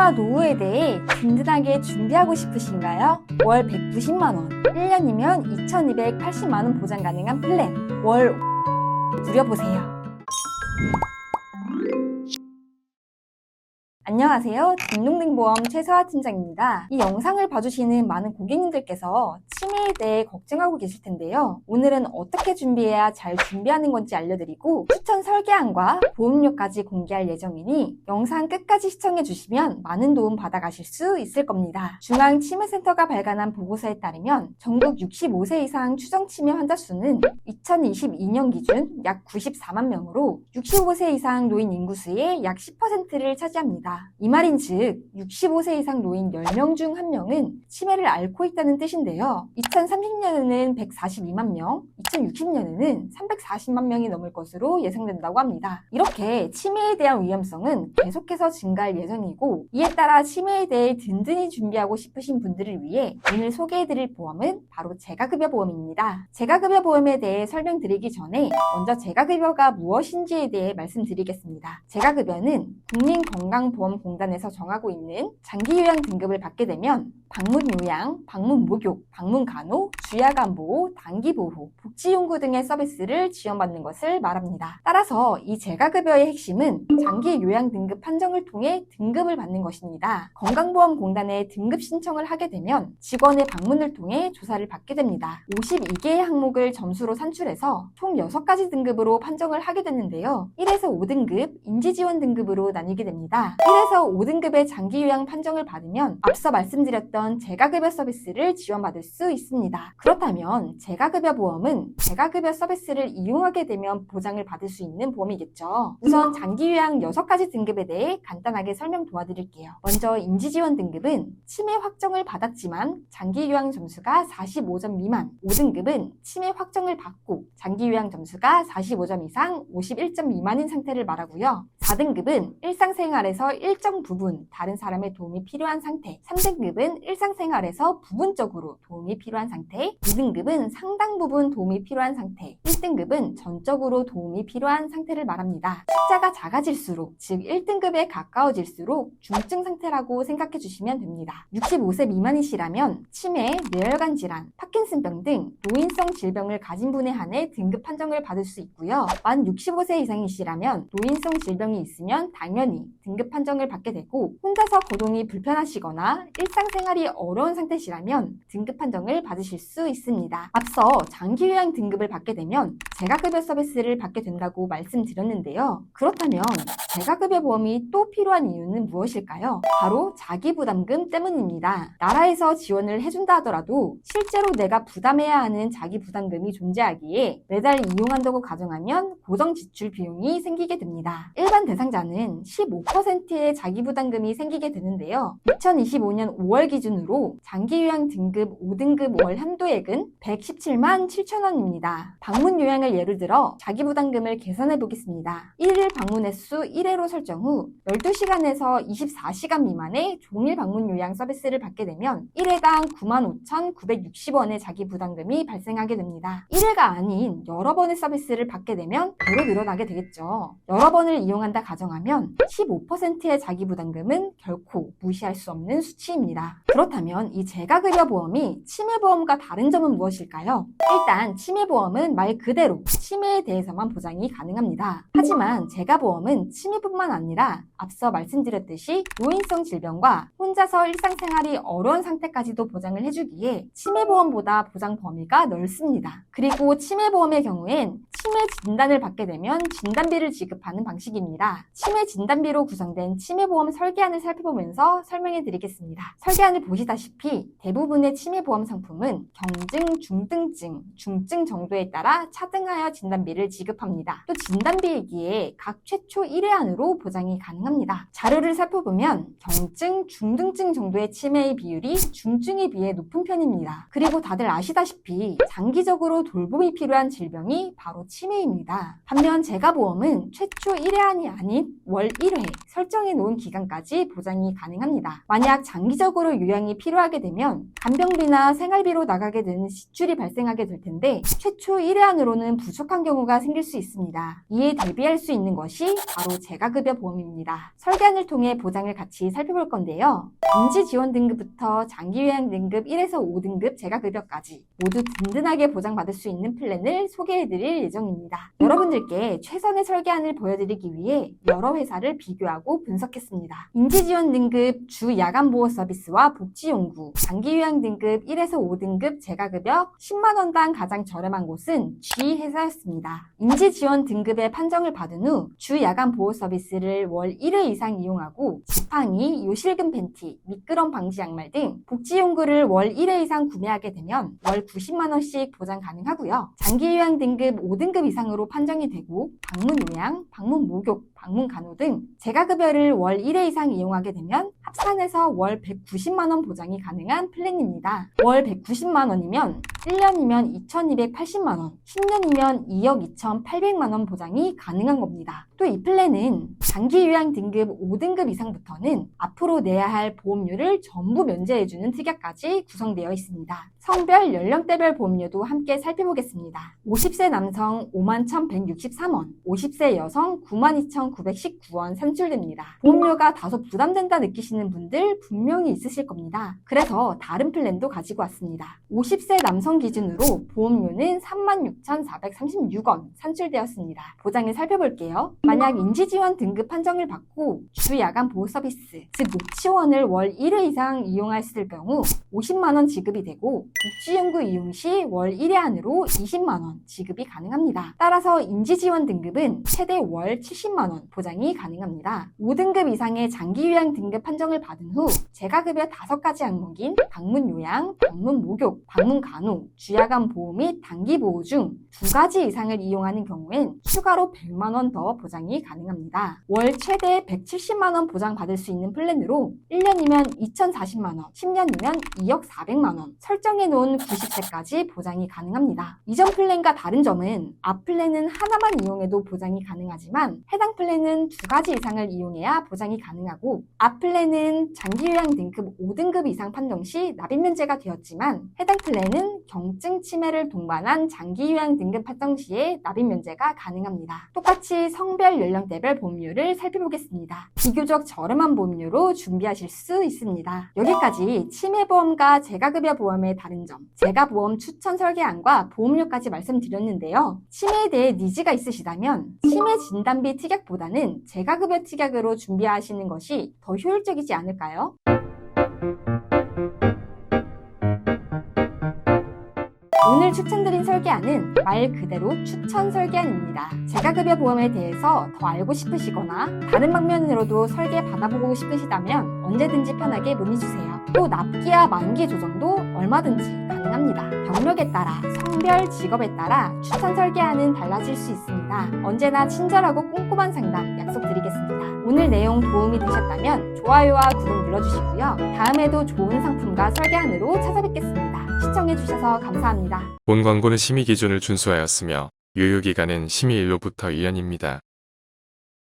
치매와 노후에 대해 든든하게 준비하고 싶으신가요? 월 190만원, 1년이면 2280만원 보장 가능한 플랜, 월 누려보세요. 안녕하세요. 딩동댕보험 최서아 팀장입니다. 이 영상을 봐주시는 많은 고객님들께서 치매에 대해 걱정하고 계실 텐데요. 오늘은 어떻게 준비해야 잘 준비하는 건지 알려드리고 추천 설계안과 보험료까지 공개할 예정이니 영상 끝까지 시청해 주시면 많은 도움 받아가실 수 있을 겁니다. 중앙치매센터가 발간한 보고서에 따르면 전국 65세 이상 추정치매 환자 수는 2022년 기준 약 94만 명으로 65세 이상 노인 인구 수의 약 10%를 차지합니다. 이 말인 즉 65세 이상 노인 10명 중 1명은 치매를 앓고 있다는 뜻인데요. 2030년에는 142만 명, 2060년에는 340만 명이 넘을 것으로 예상된다고 합니다. 이렇게 치매에 대한 위험성은 계속해서 증가할 예정이고 이에 따라 치매에 대해 든든히 준비하고 싶으신 분들을 위해 오늘 소개해드릴 보험은 바로 재가급여 보험입니다. 재가급여 보험에 대해 설명드리기 전에 먼저 재가급여가 무엇인지에 대해 말씀드리겠습니다. 재가급여는 국민건강보험공단에서 정하고 있는 장기요양 등급을 받게 되면 방문요양, 방문목욕, 방문간호, 주야간보호, 단기보호, 복지 용구 등의 서비스를 지원받는 것을 말합니다. 따라서 이 재가급여의 핵심은 장기 요양 등급 판정을 통해 등급을 받는 것입니다. 건강보험공단에 등급 신청을 하게 되면 직원의 방문을 통해 조사를 받게 됩니다. 52개의 항목을 점수로 산출해서 총 6가지 등급으로 판정을 하게 되는데요. 1에서 5등급 인지지원 등급으로 나뉘게 됩니다. 1에서 5등급의 장기 요양 판정을 받으면 앞서 말씀드렸던 재가급여 서비스를 지원받을 수 있습니다. 그렇다면 재가급여 보험은 재가급여 서비스를 이용하게 되면 보장을 받을 수 있는 보험이겠죠. 우선 장기요양 6가지 등급에 대해 간단하게 설명 도와드릴게요. 먼저 인지지원 등급은 치매 확정을 받았지만 장기요양 점수가 45점 미만 5등급은 치매 확정을 받고 장기요양 점수가 45점 이상 51점 미만인 상태를 말하고요. 4등급은 일상생활에서 일정 부분 다른 사람의 도움이 필요한 상태 3등급은 일상생활에서 부분적으로 도움이 필요한 상태 2등급은 상당 부분 도움이 필요한 상태 1등급은 전적으로 도움이 필요한 상태를 말합니다. 숫자가 작아질수록 즉 1등급에 가까워질수록 중증 상태라고 생각해 주시면 됩니다. 65세 미만이시라면 치매, 뇌혈관 질환, 파킨슨병 등 노인성 질병을 가진 분에 한해 등급 판정을 받을 수 있고요. 만 65세 이상이시라면 노인성 질병이 있으면 당연히 등급 판정을 받게 되고 혼자서 거동이 불편하시거나 일상생활이 어려운 상태시라면 등급 판정을 받으실 수 있습니다. 앞서 장기 요양 등급을 받게 되면 재가급여 서비스를 받게 된다고 말씀드렸는데요. 그렇다면 재가급여 보험이 또 필요한 이유는 무엇일까요? 바로 자기부담금 때문입니다. 나라에서 지원을 해준다 하더라도 실제로 내가 부담해야 하는 자기부담금이 존재하기에 매달 이용한다고 가정하면 고정 지출 비용이 생기게 됩니다. 일반 대상자는 15%의 자기부담금이 생기게 되는데요. 2025년 5월 기준으로 장기요양 등급 5등급 월 한도액은 117만 7천 원 입니다. 방문 요양을 예를 들어 자기부담금을 계산해 보겠습니다. 1일 방문 횟수 1회로 설정 후 12시간에서 24시간 미만의 종일 방문 요양 서비스를 받게 되면 1회당 95,960원의 자기부담금이 발생하게 됩니다. 1회가 아닌 여러 번의 서비스를 받게 되면 배로 늘어나게 되겠죠. 여러 번을 이용한다 가정하면 15%의 자기부담금은 결코 무시할 수 없는 수치입니다. 그렇다면 이 재가급여 보험이 치매 보험과 다른 점은 무엇일까요? 일단 치매보험은 말 그대로 치매에 대해서만 보장이 가능합니다. 하지만 재가보험은 치매뿐만 아니라 앞서 말씀드렸듯이 노인성 질병과 혼자서 일상생활이 어려운 상태까지도 보장을 해주기에 치매보험보다 보장 범위가 넓습니다. 그리고 치매보험의 경우엔 치매 진단을 받게 되면 진단비를 지급하는 방식입니다. 치매 진단비로 구성된 치매보험 설계안을 살펴보면서 설명해 드리겠습니다. 설계안을 보시다시피 대부분의 치매보험 상품은 경증, 중등증, 중증 정도에 따라 차등하여 진단비를 지급합니다. 또 진단비이기에 각 최초 1회 안으로 보장이 가능합니다. 자료를 살펴보면 경증, 중등증 정도의 치매의 비율이 중증에 비해 높은 편입니다. 그리고 다들 아시다시피 장기적으로 돌봄이 필요한 질병이 바로 치매입니다. 반면 재가보험은 최초 1회 안이 아닌 월 1회 설정해 놓은 기간까지 보장이 가능합니다. 만약 장기적으로 요양이 필요하게 되면 간병비나 생활비로 나가게 되는 지출이 발생하게 될 텐데 최초 1회 안으로는 부족한 경우가 생길 수 있습니다. 이에 대비할 수 있는 것이 바로 재가급여 보험입니다. 설계안을 통해 보장을 같이 살펴볼 건데요. 인지 지원 등급부터 장기 요양 등급 1에서 5등급 재가급여까지 모두 든든하게 보장받을 수 있는 플랜을 소개해드릴 예정입니다. 여러분들께 최선의 설계안을 보여드리기 위해 여러 회사를 비교하고 분석했습니다. 인지 지원 등급 주 야간 보호 서비스와 복지용구, 장기 요양 등급 1에서 5등급 재가급여 10만 원당 가장 저렴한 곳은 G 회사였습니다. 인지 지원 등급의 판정을 받은 후 주 야간 보호 서비스를 월 1회 이상 이용하고 지팡이, 요실금 팬티, 미끄럼 방지 양말 등 복지 용구를 월 1회 이상 구매하게 되면 월 90만 원씩 보장 가능하고요. 장기 요양 등급 5등급 이상으로 판정이 되고 방문 요양, 방문 목욕, 방문 간호 등 재가급여를 월 1회 이상 이용하게 되면 합산해서 월 190만 원 보장이 가능한 플랜입니다. 월 190만 원이면 1년이면 2280만 원, 10년이면 2억 2800만 원 보장이 가능한 겁니다. 또 이 플랜은 장기 요양 등급 5등급 이상부터는 앞으로 내야 할 보험료를 전부 면제해주는 특약까지 구성되어 있습니다. 성별, 연령대별 보험료도 함께 살펴보겠습니다. 50세 남성 51,163원, 50세 여성 92,919원 산출됩니다. 보험료가 다소 부담된다 느끼시는 분들 분명히 있으실 겁니다. 그래서 다른 플랜도 가지고 왔습니다. 50세 남성 기준으로 보험료는 36,436원 산출되었습니다. 보장을 살펴볼게요. 만약 인지지원 등급 판정을 받고 주 야간 보호 서비스, 즉 녹치원을 월 1회 이상 이용했을 경우 50만원 지급이 되고 복지연구 이용 시 월 1회 안으로 20만원 지급이 가능합니다. 따라서 인지지원 등급은 최대 월 70만원 보장이 가능합니다. 5등급 이상의 장기 요양 등급 판정을 받은 후 재가급여 5가지 항목인 방문 요양, 방문 목욕, 방문 간호, 주야간 보호 및 단기 보호 중두 가지 이상을 이용하는 경우엔 추가로 100만 원 더 보장이 가능합니다. 월 최대 170만 원 보장 받을 수 있는 플랜으로 1년이면 2,040만 원, 10년이면 2억 400만 원, 설정해 놓은 90세까지 보장이 가능합니다. 이전 플랜과 다른 점은 앞 플랜은 하나만 이용해도 보장이 가능하지만 해당 플랜은 두 가지 이상을 이용해야 보장이 가능하고 앞 플랜은 장기 요양 등급 5등급 이상 판정 시 납입 면제가 되었지만 해당 플랜은 경증 치매를 동반한 장기 요양 등급 판정 시에 납입 면제가 가능합니다. 똑같이 성별 연령대별 보험료를 살펴보겠습니다. 비교적 저렴한 보험료로 준비하실 수 있습니다. 여기까지 치매보험과 재가급여 보험의 다른 점, 재가보험 추천 설계안과 보험료까지 말씀드렸는데요. 치매에 대해 니즈가 있으시다면 치매 진단비 특약보다는 재가급여 특약으로 준비하시는 것이 더 효율적이지 않을까요? 오늘 추천드린 설계안은 말 그대로 추천 설계안입니다. 재가급여 보험에 대해서 더 알고 싶으시거나 다른 방면으로도 설계 받아보고 싶으시다면 언제든지 편하게 문의주세요. 또 납기와 만기 조정도 얼마든지 가능합니다. 병력에 따라 성별, 직업에 따라 추천 설계안은 달라질 수 있습니다. 언제나 친절하고 꼼꼼한 상담 약속드리겠습니다. 오늘 내용 도움이 되셨다면 좋아요와 구독 눌러주시고요. 다음에도 좋은 상품과 설계안으로 찾아뵙겠습니다. 시청해주셔서 감사합니다. 본 광고는 심의 기준을 준수하였으며 유효기간은 심의일로부터 1년입니다.